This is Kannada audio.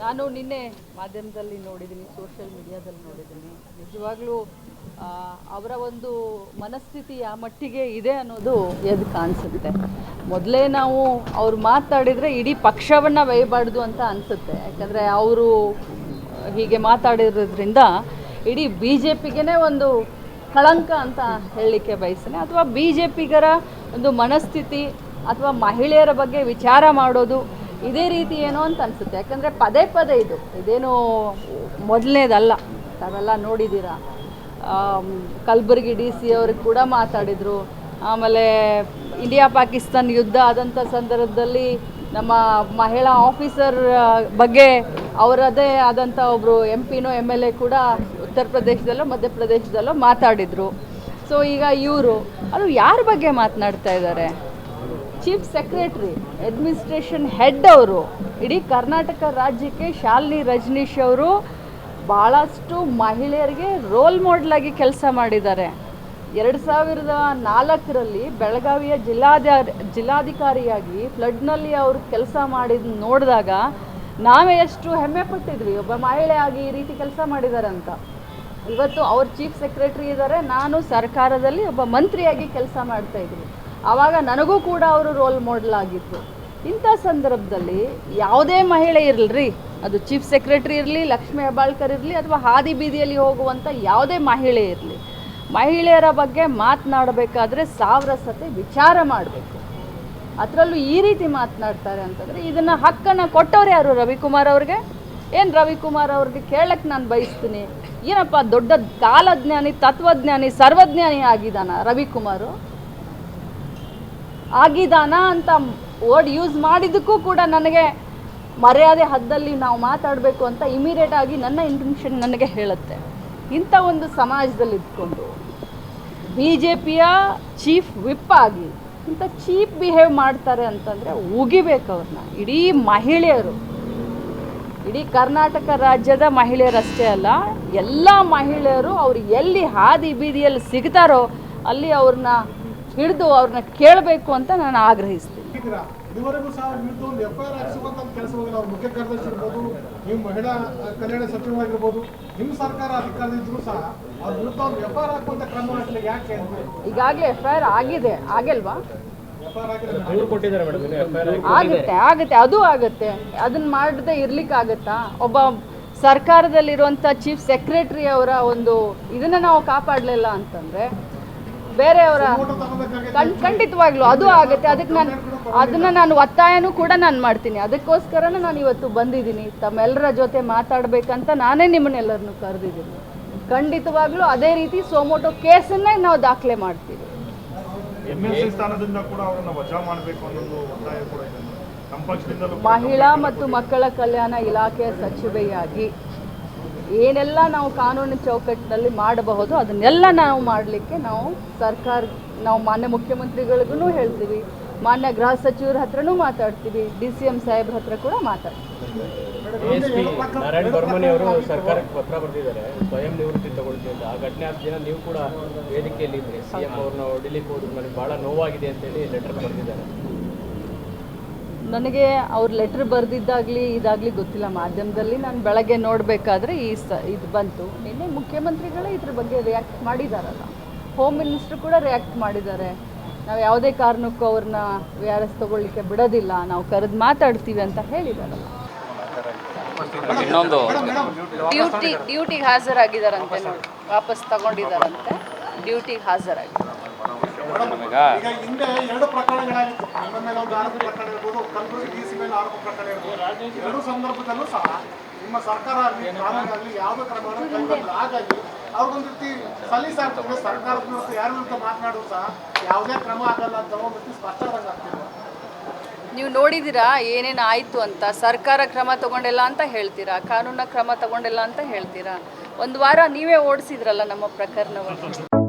ನಾನು ನಿನ್ನೆ ಮಾಧ್ಯಮದಲ್ಲಿ ನೋಡಿದ್ದೀನಿ ಸೋಷಿಯಲ್ ಮೀಡಿಯಾದಲ್ಲಿ ನೋಡಿದ್ದೀನಿ. ನಿಜವಾಗ್ಲೂ ಅವರ ಒಂದು ಮನಸ್ಥಿತಿ ಆ ಮಟ್ಟಿಗೆ ಇದೆ ಅನ್ನೋದು ಎದ್ದು ಕಾಣಿಸುತ್ತೆ. ಮೊದಲೇ ನಾವು ಅವ್ರು ಮಾತಾಡಿದರೆ ಇಡೀ ಪಕ್ಷವನ್ನು ಬೈಬಾರ್ದು ಅಂತ ಅನಿಸುತ್ತೆ. ಯಾಕಂದರೆ ಅವರು ಹೀಗೆ ಮಾತಾಡಿರೋದ್ರಿಂದ ಇಡೀ ಬಿ ಜೆ ಪಿಗೇ ಒಂದು ಕಳಂಕ ಅಂತ ಹೇಳಲಿಕ್ಕೆ ಬಯಸ್ತೇನೆ. ಅಥವಾ ಬಿ ಜೆ ಪಿಗರ ಒಂದು ಮನಸ್ಥಿತಿ ಅಥವಾ ಮಹಿಳೆಯರ ಬಗ್ಗೆ ವಿಚಾರ ಮಾಡೋದು ಇದೇ ರೀತಿ ಏನೋ ಅಂತ ಅನಿಸುತ್ತೆ. ಯಾಕಂದರೆ ಪದೇ ಪದೇ ಇದು. ಇದೇನು ಮೊದಲನೇದಲ್ಲ. ತಾವೆಲ್ಲ ನೋಡಿದ್ದೀರಾ. ಕಲಬುರಗಿ ಡಿ ಸಿ ಅವ್ರಿಗೆ ಕೂಡ ಮಾತಾಡಿದರು. ಆಮೇಲೆ ಇಂಡಿಯಾ ಪಾಕಿಸ್ತಾನ್ ಯುದ್ಧ ಆದಂಥ ಸಂದರ್ಭದಲ್ಲಿ ನಮ್ಮ ಮಹಿಳಾ ಆಫೀಸರ್ ಬಗ್ಗೆ ಅವರದೇ ಆದಂಥ ಒಬ್ಬರು ಎಂ ಪಿನೋ ಎಂ ಎಲ್ ಎ ಕೂಡ ಉತ್ತರ ಪ್ರದೇಶದಲ್ಲೋ ಮಧ್ಯಪ್ರದೇಶದಲ್ಲೋ ಮಾತಾಡಿದರು. ಸೊ ಈಗ ಇವರು, ಅದು ಯಾರ ಬಗ್ಗೆ ಮಾತನಾಡ್ತಾ ಇದ್ದಾರೆ? ಚೀಫ್ ಸೆಕ್ರೆಟರಿ ಅಡ್ಮಿನಿಸ್ಟ್ರೇಷನ್ ಹೆಡ್ ಅವರು, ಇಡೀ ಕರ್ನಾಟಕ ರಾಜ್ಯಕ್ಕೆ ಶಾಲಿನಿ ರಜನೀಶ್ ಅವರು ಭಾಳಷ್ಟು ಮಹಿಳೆಯರಿಗೆ ರೋಲ್ ಮಾಡೆಲ್ ಆಗಿ ಕೆಲಸ ಮಾಡಿದ್ದಾರೆ. ಎರಡು ಸಾವಿರದ ನಾಲ್ಕರಲ್ಲಿ ಬೆಳಗಾವಿಯ ಜಿಲ್ಲಾಧ ಜಿಲ್ಲಾಧಿಕಾರಿಯಾಗಿ ಫ್ಲಡ್ನಲ್ಲಿ ಅವರು ಕೆಲಸ ಮಾಡಿದ ನೋಡಿದಾಗ ನಾವೇ ಎಷ್ಟು ಹೆಮ್ಮೆ ಪಟ್ಟಿದ್ವಿ, ಒಬ್ಬ ಮಹಿಳೆಯಾಗಿ ಈ ರೀತಿ ಕೆಲಸ ಮಾಡಿದ್ದಾರೆ ಅಂತ ಇವತ್ತು ಅವ್ರ ಚೀಫ್ ಸೆಕ್ರೆಟರಿ ಇದ್ದಾರೆ, ನಾನು ಸರ್ಕಾರದಲ್ಲಿ ಒಬ್ಬ ಮಂತ್ರಿಯಾಗಿ ಕೆಲಸ ಮಾಡ್ತಾ ಇದ್ವಿ ಆವಾಗ ನನಗೂ ಕೂಡ ಅವರು ರೋಲ್ ಮಾಡೆಲ್ ಆಗಿತ್ತು ಇಂಥ ಸಂದರ್ಭದಲ್ಲಿ ಯಾವುದೇ ಮಹಿಳೆ ಇರಲಿ ಅದು ಚೀಫ್ ಸೆಕ್ರೆಟರಿ ಇರಲಿ, ಲಕ್ಷ್ಮೀ ಹೆಬ್ಬಾಳ್ಕರ್ ಇರಲಿ, ಅಥವಾ ಹಾದಿ ಬೀದಿಯಲ್ಲಿ ಹೋಗುವಂಥ ಯಾವುದೇ ಮಹಿಳೆ ಇರಲಿ, ಮಹಿಳೆಯರ ಬಗ್ಗೆ ಮಾತನಾಡಬೇಕಾದ್ರೆ ಸಾವಿರ ಸತಿ ವಿಚಾರ ಮಾಡಬೇಕು. ಅದರಲ್ಲೂ ಈ ರೀತಿ ಮಾತನಾಡ್ತಾರೆ ಅಂತಂದರೆ ಇದನ್ನು ಹಕ್ಕನ್ನು ಕೊಟ್ಟವ್ರು ಯಾರು? ರವಿಕುಮಾರ್ ಅವ್ರಿಗೆ? ಏನು ರವಿಕುಮಾರ್ ಅವ್ರಿಗೆ ಕೇಳಕ್ಕೆ ನಾನು ಬಯಸ್ತೀನಿ? ಏನಪ್ಪ ದೊಡ್ಡ ಕಾಲಜ್ಞಾನಿ, ತತ್ವಜ್ಞಾನಿ, ಸರ್ವಜ್ಞಾನಿ ಆಗಿದ್ದಾನ ರವಿಕುಮಾರು? ಆಗಿದಾನ ಅಂತ ವರ್ಡ್ ಯೂಸ್ ಮಾಡಿದ್ದಕ್ಕೂ ಕೂಡ ನನಗೆ ಮರ್ಯಾದೆ ಹದ್ದಲ್ಲಿ ನಾವು ಮಾತಾಡಬೇಕು ಅಂತ ಇಮಿಡಿಯೇಟ್ ಆಗಿ ನನ್ನ ಇಂಟೆನ್ಷನ್ ನನಗೆ ಹೇಳುತ್ತೆ. ಇಂಥ ಒಂದು ಸಮಾಜದಲ್ಲಿ ಇದ್ಕೊಂಡು ಬಿ ಜೆ ಪಿಯ ಚೀಫ್ ವಿಪ್ ಆಗಿ ಇಂಥ ಚೀಪ್ ಬಿಹೇವ್ ಮಾಡ್ತಾರೆ ಅಂತಂದರೆ ಉಗಿಬೇಕು ಅವ್ರನ್ನ ಇಡೀ ಮಹಿಳೆಯರು, ಇಡೀ ಕರ್ನಾಟಕ ರಾಜ್ಯದ ಮಹಿಳೆಯರಷ್ಟೇ ಅಲ್ಲ, ಎಲ್ಲ ಮಹಿಳೆಯರು ಅವ್ರು ಎಲ್ಲಿ ಹಾದಿ ಬೀದಿಯಲ್ಲಿ ಸಿಗ್ತಾರೋ ಅಲ್ಲಿ ಅವ್ರನ್ನ ಹಿಡಿದು ಅವ್ರನ್ನ ಕೇಳಬೇಕು ಅಂತ ನಾನು ಆಗ್ರಹಿಸ್ತೀನಿ. ಇದುವರೆಗೂ ಸಹ ಅವ್ರ ವಿರುದ್ಧ ಒಂದು ಎಫ್ ಐ ಆರ್ ಹಾಕಿಸುವಂತ ಕೆಲಸವನ್ನು ಅವ್ರ ಮುಖ್ಯ ಕಾರ್ಯದರ್ಶಿ ಇರ್ಬೋದು ನೀವು ಮಹಿಳಾ ಕಲ್ಯಾಣ ಸಚಿವರಾಗಿರ್ಬೋದು ನಿಮ್ಮ ಸರ್ಕಾರ ಅಧಿಕಾರದಿದ್ರು ಸಹ ಅವ್ರ ವಿರುದ್ಧ ಒಂದು ಎಫ್ ಐ ಆರ್ ಹಾಕುವಂತ ಕ್ರಮ ಯಾಕೆ ಈಗಾಗಲೇ ಎಫ್ ಐ ಆರ್ ಆಗಿದೆ. ಆಗಲ್ವಾ ಆಗುತ್ತೆ ಆಗುತ್ತೆ. ಅದು ಆಗುತ್ತೆ. ಅದನ್ನ ಮಾಡದೆ ಇರ್ಲಿಕ್ಕಾಗತ್ತಾ? ಒಬ್ಬ ಸರ್ಕಾರದಲ್ಲಿರುವಂಥ ಚೀಫ್ ಸೆಕ್ರೆಟರಿ ಅವರ ಒಂದು ಇದನ್ನ ನಾವು ಕಾಪಾಡಲಿಲ್ಲ ಅಂತಂದ್ರೆ ಬೇರೆಯವರ ಖಂಡಿತವಾಗ್ಲು ಅದು ಆಗುತ್ತೆ. ಅದಕ್ಕೆ ನಾನು ಅದನ್ನ ನಾನು ಒತ್ತಾಯನೂ ಕೂಡ ನಾನು ಮಾಡ್ತೀನಿ. ಅದಕ್ಕೋಸ್ಕರನೇ ನಾನು ಇವತ್ತು ಬಂದಿದ್ದೀನಿ. ತಮ್ಮೆಲ್ಲರ ಜೊತೆ ಮಾತಾಡಬೇಕಂತ ನಾನೇ ನಿಮ್ಮನ್ನೆಲ್ಲರನ್ನು ಕರೆದಿದ್ದೀನಿ. ಖಂಡಿತವಾಗ್ಲೂ ಅದೇ ರೀತಿ ಸೋಮೋಟೋ ಕೇಸನ್ನೇ ನಾವು ದಾಖಲೆ ಮಾಡ್ತೀವಿ. ಮಹಿಳಾ ಮತ್ತು ಮಕ್ಕಳ ಕಲ್ಯಾಣ ಇಲಾಖೆಯ ಸಚಿವೆಯಾಗಿ ಏನೆಲ್ಲ ನಾವು ಕಾನೂನು ಚೌಕಟ್ಟಿನಲ್ಲಿ ಮಾಡಬಹುದು ಅದನ್ನೆಲ್ಲ ನಾವು ಮಾಡಲಿಕ್ಕೆ ನಾವು ಸರ್ಕಾರ, ನಾವು ಮಾನ್ಯ ಮುಖ್ಯಮಂತ್ರಿಗಳಿಗೂ ಹೇಳ್ತೀವಿ. ಮಾನ್ಯ ಗೃಹ ಸಚಿವರ ಹತ್ರನೂ ಮಾತಾಡ್ತೀವಿ. ಡಿ ಸಿ ಎಂ ಸಾಹೇಬ್ರ ಹತ್ರ ಕೂಡ ಮಾತಾಡ್ತೀವಿ. ಸರ್ಕಾರಕ್ಕೆ ಪತ್ರ ಬರೆದಿದ್ದಾರೆ. ಸ್ವಯಂ ನಿವೃತ್ತಿ ತಗೊಳ್ತೀವಿ ಅಂತ. ಆ ಘಟನೆ ಆದ ದಿನ ನೀವು ಕೂಡ ವೇದಿಕೆಯಲ್ಲಿ ಇದ್ರಿ. ಸಿ ಎಂ ಅವ್ರನ್ನ ಹೊಡಿಲಿಕ್ಕೆ ಹೋದ್ರು ನನಗೆ ಭಾಳ ನೋವಾಗಿದೆ ಅಂತೇಳಿ ಲೆಟರ್ ಬರೆದಿದ್ದಾರೆ. ನನಗೆ ಅವ್ರ ಲೆಟ್ರ್ ಬರೆದಿದ್ದಾಗಲಿ ಇದಾಗಲಿ ಗೊತ್ತಿಲ್ಲ. ಮಾಧ್ಯಮದಲ್ಲಿ ನಾನು ಬೆಳಗ್ಗೆ ನೋಡಬೇಕಾದ್ರೆ ಈ ಸ ಇದು ಬಂತು. ನಿನ್ನೆ ಮುಖ್ಯಮಂತ್ರಿಗಳೇ ಇದ್ರ ಬಗ್ಗೆ ರಿಯಾಕ್ಟ್ ಮಾಡಿದಾರಲ್ಲ. ಹೋಮ್ ಮಿನಿಸ್ಟ್ರು ಕೂಡ ರಿಯಾಕ್ಟ್ ಮಾಡಿದ್ದಾರೆ. ನಾವು ಯಾವುದೇ ಕಾರಣಕ್ಕೂ ಅವ್ರನ್ನ ವಿ ಆರ್ ಎಸ್ ತೊಗೊಳ್ಳಿಕ್ಕೆ ಬಿಡೋದಿಲ್ಲ. ನಾವು ಕರೆದು ಮಾತಾಡ್ತೀವಿ ಅಂತ ಹೇಳಿದಾರಲ್ಲ. ಇನ್ನೊಂದು. ಡ್ಯೂಟಿ ಡ್ಯೂಟಿಗೆ ಹಾಜರಾಗಿದ್ದಾರಂತೆ ನೋಡಿ. ವಾಪಸ್ ತಗೊಂಡಿದ್ದಾರಂತೆ ಡ್ಯೂಟಿಗೆ ಹಾಜರಾಗಿದ್ದಾರೆ ಈಗ ಹಿಂದೆ ಎರಡು ಪ್ರಕರಣಗಳಾಗಿತ್ತು. ನಿಮ್ಮ ಮೇಲೆ ಒಂದು ಆರೋಪ ಪ್ರಕರಣ ಇರ್ಬೋದು ಕಲಬುರಗಿ ಡಿ ಸಿ ಮೇಲೆ ಆರೋಪ ಪ್ರಕರಣ ಇರ್ಬೋದು. ಎರಡು ಸಂದರ್ಭದಲ್ಲೂ ಸಹ ನಿಮ್ಮ ಸರ್ಕಾರ ಆಗಲಿ ಕಾನೂನಾಗಲಿ ಯಾವುದೇ ಕ್ರಮಗಳನ್ನು ಕೈಗೊಂಡಿಲ್ಲ. ಹಾಗಾಗಿ ಅವ್ರಿಗೊಂದು ರೀತಿ ಸಲ್ಲಿಸಾಗ್ತದೆ ಸರ್ಕಾರದ ವಿರುದ್ಧ ಯಾರ ವಿರುದ್ಧ ಮಾತನಾಡೋದು ಸಹ ಯಾವುದೇ ಕ್ರಮ ಆಗಲ್ಲ ಅಂತ ಒಂದು ರೀತಿ ಸ್ಪಷ್ಟವಾದಂಗೆ ಆಗ್ತಿದೆ. ನೀವು ನೋಡಿದಿರಾ ಏನೇನು ಆಯಿತು ಅಂತ? ಸರ್ಕಾರ ಕ್ರಮ ತಗೊಂಡಿಲ್ಲ ಅಂತ ಹೇಳ್ತೀರಾ? ಕಾನೂನ ಕ್ರಮ ತಗೊಂಡಿಲ್ಲ ಅಂತ ಹೇಳ್ತೀರಾ? ಒಂದು ವಾರ ನೀವೇ ಓಡಿಸಿದ್ರಲ್ಲ ನಮ್ಮ ಪ್ರಕರಣವನ್ನು.